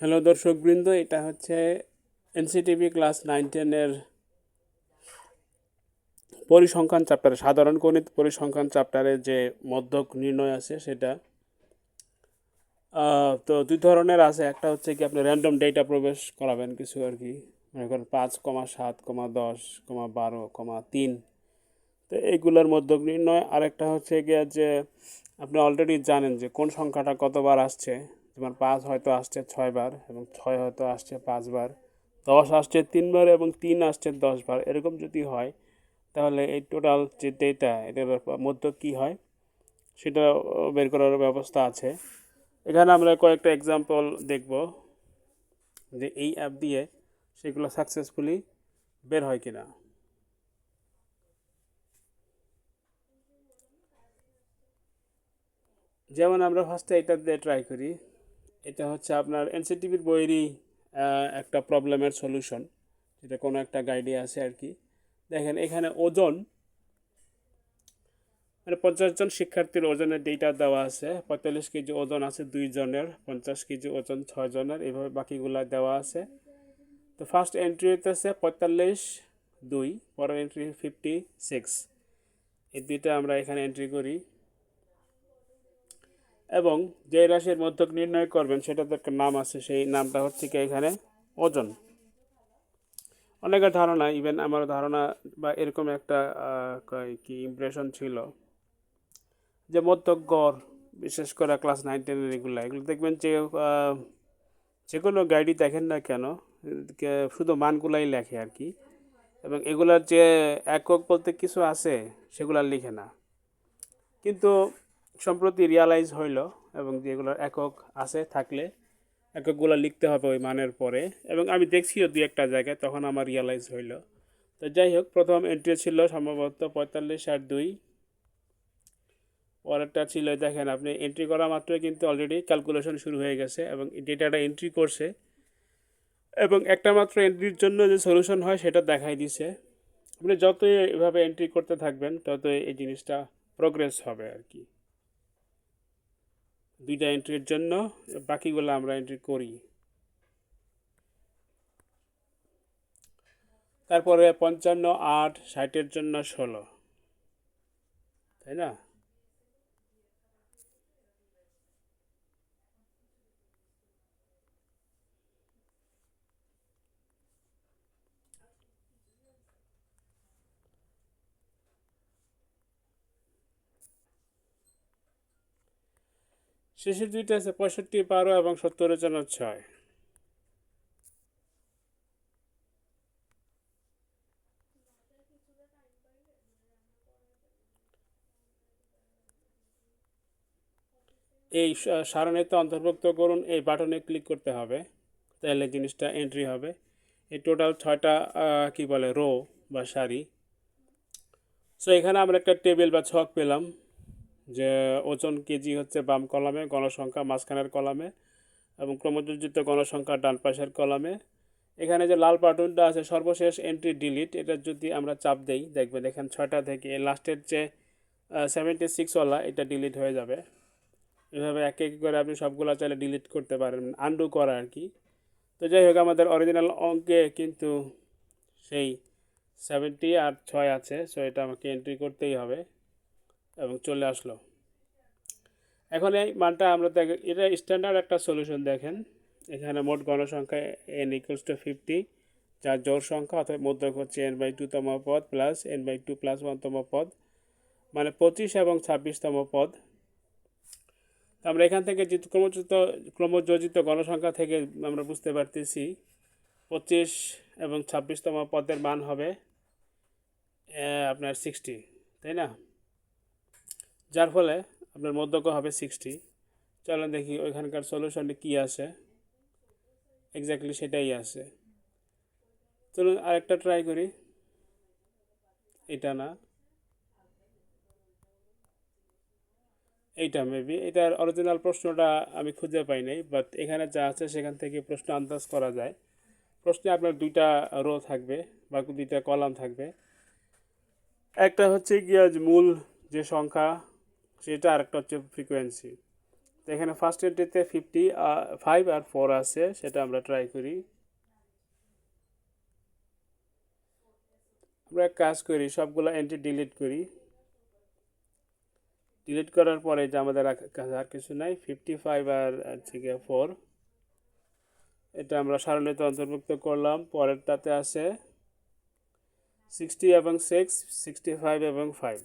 Hello দর্শকবৃন্দ, এটা হচ্ছে এনসিটিভি ক্লাস নাইন টেনের পরিসংখ্যান চ্যাপ্টারে সাধারণ গণিত পরিসংখ্যান চ্যাপ্টারে যে মধ্যক নির্ণয় আছে সেটা। তো দুই ধরনের আছে, একটা হচ্ছে কি আপনি র্যান্ডম ডেটা প্রবেশ করাবেন কিছু আর কি, মনে করেন পাঁচ কমা সাত কমা দশ কমা বারো কমা তিন। তো এইগুলোর মধ্যক নির্ণয়। আরেকটা হচ্ছে গিয়ে যে আপনি অলরেডি জানেন যে কোন সংখ্যাটা কতবার আসছে। যেমন পাঁচ হয়তো আসছে ছয়বার এবং ছয় হয়তো আসছে পাঁচবার, দশ আসছে তিনবার এবং তিন আসছে দশবার, এরকম যদি হয়, তাহলে এই টোটাল যে ডেটা এটার মধ্যে কী হয় সেটা বের করার ব্যবস্থা আছে। এখানে আমরা কয়েকটা এক্সাম্পল দেখব যে এই অ্যাপ দিয়ে সেগুলো সাকসেসফুলি বের হয় কিনা। যেমন আমরা ফার্স্টে এটা দিয়ে ট্রাই করি। এটা হচ্ছে আপনার এনসিটিভির বইয়েরই একটা প্রবলেমের সলিউশন, যেটা কোনো একটা গাইডে আছে আর কি। দেখেন, এখানে ওজন মানে পঞ্চাশ জন শিক্ষার্থীর ওজনের ডেটা দেওয়া আছে, পঁয়তাল্লিশ কেজি ওজন আছে দুই জনের, পঞ্চাশ কেজি ওজন ছয় জনের এইভাবে বাকিগুলা দেওয়া আছে। তো ফার্স্ট এন্ট্রি হইতেছে পঁয়তাল্লিশ, দুই, পরের এন্ট্রি ফিফটি সিক্স এই দুইটা আমরা এখানে এন্ট্রি করি। এবং যে রাশির মধ্যক নির্ণয় করবেন সেটাতে একটা নাম আছে, সেই নামটা হচ্ছে কি এখানে? ওজন। অনেকের ধারণা ইভেন আমার ধারণা বা এরকম একটা কি ইমপ্রেশন ছিল যে মধ্যক গড়, বিশেষ করে ক্লাস নাইন টেনের এগুলো এগুলো দেখবেন যে যে কোনো গাইডই দেখেন না কেন শুধু মানগুলাই লেখে আর কি। এবং এগুলার যে একক বলতে কিছু আছে, সেগুলো লিখে না। কিন্তু সম্প্রতি রিয়ালাইজ হইল এবং যেগুলোর একক আছে থাকলে এককগুলো লিখতে হবে ওই মানের পরে এবং আমি দেখছিও দুই একটা জায়গায়, তখন আমার রিয়ালাইজ হইল। তো যাই হোক, প্রথম এন্ট্রি ছিল সম্ভবত পঁয়তাল্লিশ আর দুই। পরেরটা ছিল, দেখেন আপনি এন্ট্রি করা মাত্রই কিন্তু অলরেডি ক্যালকুলেশন শুরু হয়ে গেছে এবং ডেটাটা এন্ট্রি করছে। এবং একটা মাত্র এন্ট্রির জন্য যে সলিউশন হয় সেটা দেখাই দিছে। আপনি যতই এভাবে এন্ট্রি করতে থাকবেন, ততই এই জিনিসটা প্রোগ্রেস হবে আর কি। দুইটা এন্ট্রির জন্য, বাকিগুলো আমরা এন্ট্রি করি। তারপরে পঞ্চান্ন, আট, ষাটের জন্য ষোলো। তাই না? শেষের দুইটা আছে, পঁয়ষট্টি, বারো এবং সত্তর জন্য ছয়। এই সারণীতে অন্তর্ভুক্ত করুন, এই বাটনে ক্লিক করতে হবে, তাহলে জিনিসটা এন্ট্রি হবে। এই টোটাল ছয়টা কি বলে রো বা সারি। সো এখানে আমরা একটা টেবিল বা ছক পেলাম। যে ওজন কেজি হচ্ছে বাম কলামে, গণসংখ্যা মাঝখানের কলামে এবং ক্রমযোজিত গণসংখ্যা ডান পাশের কলামে। এখানে যে লাল বাটনটা আছে, সর্বশেষ এন্ট্রি ডিলিট এটা যদি আমরা চাপ দেই দেখবেন এখানে ছয়টা থেকে লাস্টের যে সেভেন্টি সিক্সওয়ালা এটা ডিলিট হয়ে যাবে। এভাবে এক এক করে আপনি সবগুলো চাইলে ডিলিট করতে পারেন আনডু করা আর কি। তো যাই হোক, আমাদের অরিজিনাল অঙ্কে কিন্তু সেই সেভেন্টি আর ছয় আছে সো এটা আমাকে এন্ট্রি করতেই হবে। এবং চলে আসলো। এখন এই মানটা আমরা দেখ, এটা স্ট্যান্ডার্ড একটা সলিউশন দেখেন। এখানে মোট গণসংখ্যা এন ইকুয়ালস টু ফিফটি যার জোর সংখ্যা অর্থাৎ মধ্যক হচ্ছে এন বাই টুতম পদ plus n by two plus ওয়ানতম পদ মানে পঁচিশ এবং ছাব্বিশতম পদ। আমরা এখান থেকে যে ক্রমযোজিত ক্রমযোজিত গণসংখ্যা থেকে আমরা বুঝতে পারতেছি, পঁচিশ এবং ছাব্বিশতম পদের মান হবে আপনার সিক্সটি তাই না? যার ফলে আপনার মধ্যক হবে সিক্সটি চলেন দেখি ওইখানকার সলিউশনটি কী আছে। এক্স্যাক্টলি সেটাই আছে। চলুন আরেকটা ট্রাই করি। এটা না। এইটা মেবি এটার অরিজিনাল প্রশ্নটা আমি খুঁজে পাই নাই বাট এখানে যা আছে সেখান থেকে প্রশ্ন আন্দাজ করা যায়। প্রশ্নে আপনার দুইটা রো থাকবে বা দুইটা কলাম থাকবে। একটা হচ্ছে গিয়া মূল যে সংখ্যা সেটা আরেকটা হচ্ছে ফ্রিকোয়েন্সি তো এখানে ফার্স্ট এন্ট্রিতে ফিফটি ফাইভ আর ফোর আছে, সেটা আমরা ট্রাই করি। আমরা কাজ করি, সবগুলো এন্ট্রি ডিলিট করি। ডিলিট করার পরে যে আমাদের কাছে আর কিছু নাই ফিফটি ফাইভ আর হচ্ছে গিয়ে ফোর এটা আমরা সারণীতে অন্তর্ভুক্ত করলাম, পরেরটাতে আছে সিক্সটি এবং সিক্স সিক্সটি ফাইভ এবং ফাইভ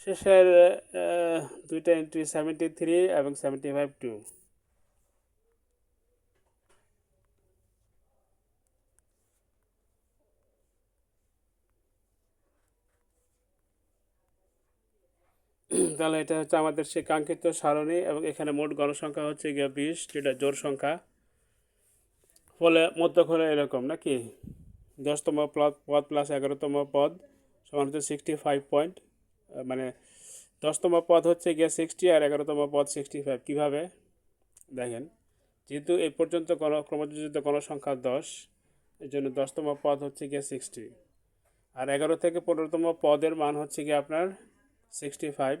শেষের দুইটা এন্ট্রি সেভেন্টি থ্রি এবং সেভেন্টি ফাইভ টু তাহলে এটা হচ্ছে আমাদের সেই কাঙ্ক্ষিত সারণী এবং এখানে মোট গণসংখ্যা হচ্ছে গিয়ে বিশ, যেটা জোর সংখ্যা। ফলে মধ্যক্ষণে এরকম নাকি? দশতম পদ প্লাস এগারোতম পদ সমান হচ্ছে সিক্সটি ফাইভ পয়েন্ট মানে দশতম পদ হচ্ছে গিয়ে সিক্সটি আর এগারোতম পদ সিক্সটি ফাইভ কীভাবে? দেখেন, যেহেতু এই পর্যন্ত গণ ক্রমযোজিত গণসংখ্যা দশ, এর জন্য দশতম পদ হচ্ছে গিয়ে সিক্সটি আর এগারো থেকে পনেরোতম পদের মান হচ্ছে গিয়ে আপনার সিক্সটি ফাইভ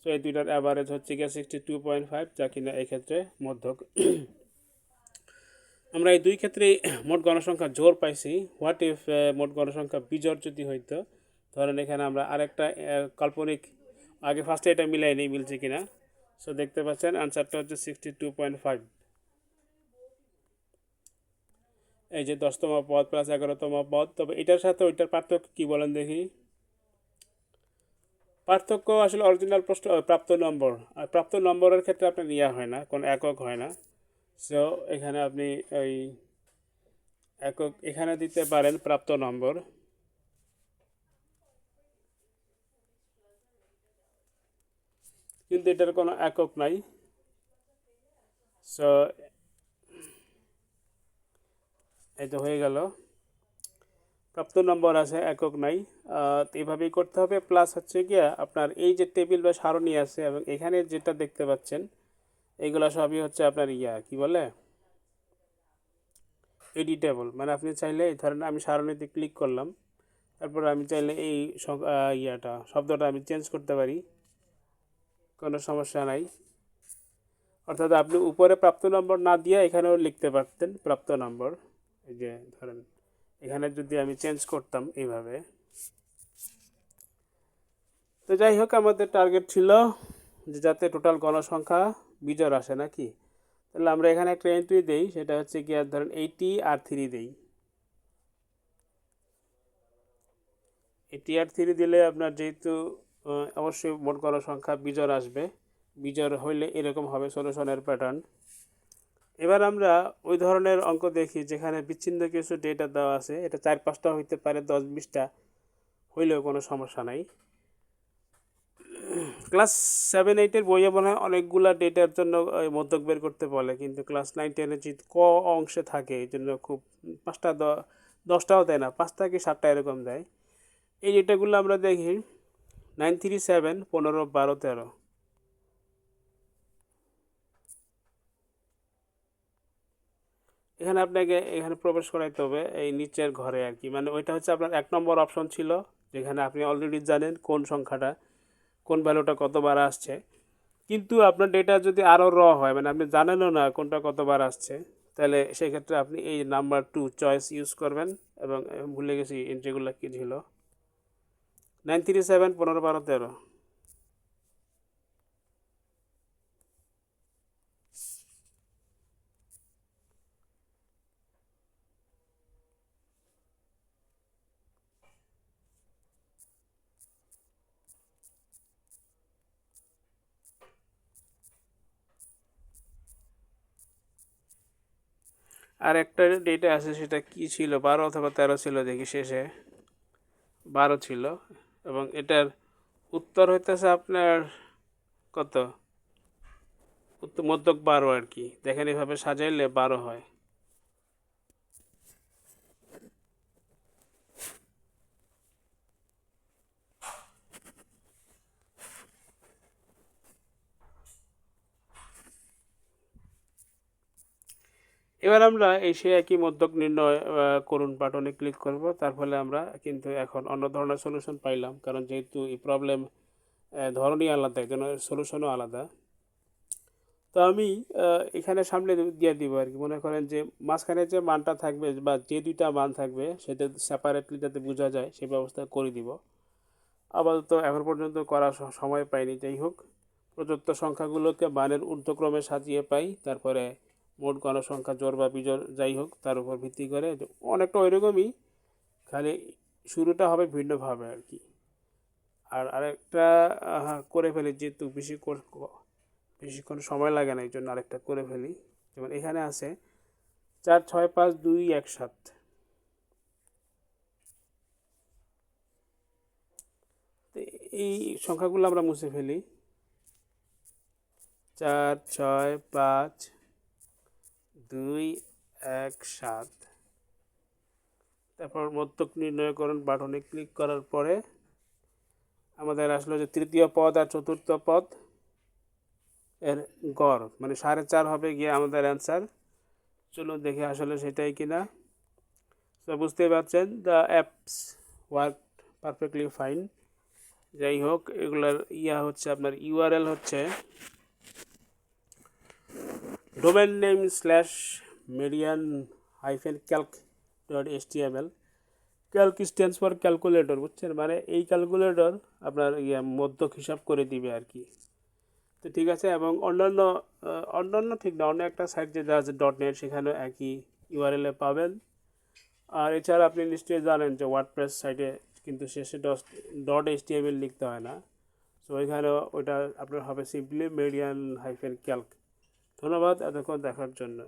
সো এই দুইটার অ্যাভারেজ হচ্ছে গিয়ে সিক্সটি টু পয়েন্ট ফাইভ যা কিনা এই ক্ষেত্রে মধ্যক। আমরা এই দুই ক্ষেত্রেই মোট গণসংখ্যা জোর পাইছি। হোয়াট ইফ মোট গণসংখ্যা বিজোড় যদি হইতো ধরেন এখানে আমরা আরেকটা কাল্পনিক, আগে ফার্স্টে এটা মিলাই নেই মিলছে কিনা? সো দেখতে পাচ্ছেন আনসারটা হচ্ছে সিক্সটি টু পয়েন্ট ফাইভ এই যে দশতম পদ প্লাস এগারোতম পদ, তবে এটার সাথে ওইটার পার্থক্য কী বলেন দেখি? পার্থক্য আসলে অরিজিনাল প্রশ্ন প্রাপ্ত নম্বর। আর প্রাপ্ত নম্বরের ক্ষেত্রে আপনার ইয়া হয় না, কোনো একক হয় না। সো এখানে আপনি ওই একক, এখানে দিতে পারেন প্রাপ্ত নম্বর। কিন্তু এটার কোনো একক নাই। সো এই তো হয়ে গেল। প্রাপ্ত নম্বর আছে, একক নাই। তো এইভাবেই করতে হবে। প্লাস হচ্ছে গিয়া আপনার এই যে টেবিল বা সারণী আছে এবং এখানে যেটা দেখতে পাচ্ছেন এইগুলো সবই হচ্ছে আপনার ইয়া, কি বলে? এডিটেবল মানে আপনি চাইলে এই ধরেন আমি সারণীতে ক্লিক করলাম। তারপর আমি চাইলে এই ইয়াটা, শব্দটা আমি চেঞ্জ করতে পারি। কোনো সমস্যা নাই। অর্থাৎ আপনি উপরে প্রাপ্ত নম্বর না দিয়ে এখানেও লিখতে পারতেন প্রাপ্ত নম্বর। এই যে ধরেন, এখানে যদি আমি চেঞ্জ করতাম এইভাবে। তো যাই হোক, আমাদের টার্গেট ছিল যে যাতে টোটাল গণসংখ্যা বিজোড় আসে নাকি? তাহলে আমরা এখানে একটা এন্ট্রি দেই, সেটা হচ্ছে কি আর ধরেন এইটি আর থ্রি দেই। এইটি আর থ্রি দিলে আপনার যেহেতু অবশ্যই মোট গণসংখ্যা বিজোড় আসবে। বিজোড় হইলে এরকম হবে সলিউশনের প্যাটার্ন এবার আমরা ওই ধরনের অঙ্ক দেখি যেখানে বিচ্ছিন্ন কিছু ডেটা দেওয়া আছে। এটা চার পাঁচটা হইতে পারে, দশ বিশটা হইলেও কোনো সমস্যা নাই। ক্লাস সেভেন এইটের বইয়ে মনে হয় অনেকগুলা ডেটার জন্য মধ্যক বের করতে বলে, কিন্তু ক্লাস নাইন টেনে যে ক অংশে থাকে, এই জন্য খুব পাঁচটা দশটাও দেয় না, পাঁচটা কি সাতটা এরকম দেয়। এই ডেটাগুলো আমরা দেখি। নাইন থ্রি সেভেন, পনেরো, বারো, তেরো। এখানে আপনাকে, এখানে প্রবেশ করাইতে হবে, এই নিচের ঘরে আর কি। মানে ওইটা হচ্ছে আপনার এক নম্বর অপশন ছিল, যেখানে আপনি অলরেডি জানেন কোন সংখ্যাটা, কোন ভ্যালুটা কতবার আসছে। কিন্তু আপনার ডেটা যদি আরও র হয় মানে আপনি জানেনও না কোনটা কতবার আসছে, তাহলে সেক্ষেত্রে আপনি এই নাম্বার টু চয়েস ইউজ করবেন এবং ভুলে গেছি এন্ট্রিগুলো কী ছিল। নাইন থ্রি সেভেন পনেরো বারো তেরো। আর একটা ডেটা আছে সেটা কি ছিল? বারো অথবা তেরো ছিল দেখি শেষে। বারো ছিল। এবং এটার উত্তর হইতেছে আপনার কত? মধ্যক বারো আর কি। দেখেন এভাবে সাজাইলে বারো হয়। এবার আমরা এই সে একই মধ্যক নির্ণয় করুন বাটনে ক্লিক করব। তার ফলে আমরা কিন্তু এখন অন্য ধরনের সলিউশন পাইলাম। কারণ যেহেতু এই প্রবলেম ধরনই আলাদা একজনের সলিউশনও আলাদা। তো আমি এখানে সামনে দিয়ে দিব আর কি। মনে করেন যে মাঝখানে যে মানটা থাকবে বা যে দুইটা মান থাকবে, সেটা সেপারেটলি যাতে বোঝা যায় সেই ব্যবস্থা করে দিব। আপাতত এখন পর্যন্ত করার সময় পাইনি। যাই হোক প্রদত্ত সংখ্যাগুলোকে মানের ঊর্ধ্বক্রমে সাজিয়ে পাই। তারপরে মোট গণসংখ্যা জোর বা বিজোড় যাই হোক, তার উপর ভিত্তি করে অনেকটা ওইরকমই, খালি শুরুটা হবে ভিন্নভাবে আর কি। আর আরেকটা করে ফেলি, যেহেতু বেশি বেশিক্ষণ সময় লাগে না, এই জন্য আরেকটা করে ফেলি। যেমন এখানে আছে চার, ছয়, পাঁচ, দুই, এক, সাত। এই সংখ্যাগুলো আমরা মুছে ফেলি। চার, ছয়, পাঁচ দুই, এক, সাত। তারপর মধ্যক নির্ণয়করণ বাটনে ক্লিক করার পরে আমাদের আসলো যে তৃতীয় পদ আর চতুর্থ পদ এর গড় মানে সাড়ে চার হবে গিয়ে আমাদের অ্যান্সার চলুন দেখে আসলে সেটাই কিনা। তো বুঝতেই পারছেন the apps work perfectly fine যাই হোক, এগুলার ইয়া হচ্ছে, আপনার ইউআরএল হচ্ছে median hyphen calc dot S T M L calc stands for calculator বুঝছেন? মানে এই ক্যালকুলেটর আপনার ইয়ে মধ্যক হিসাব করে দিবে আর কি তো ঠিক আছে, এবং অন্যান্য অন্যান্য ঠিক না, অন্য একটা সাইট যেটা আছে ডট নেট সেখানেও একই ইউআরএলে পাবেন। আর এছাড়া আপনি নিশ্চয়ই জানেন যে ওয়ার্ডপ্রেস সাইটে কিন্তু শেষে dot H T M L লিখতে হয় না। সো ওইখানে ওইটা আপনার হবে সিম্পলি মেডিয়ান হাইফেন ক্যালক ধন্যবাদ এতক্ষণ দেখার জন্য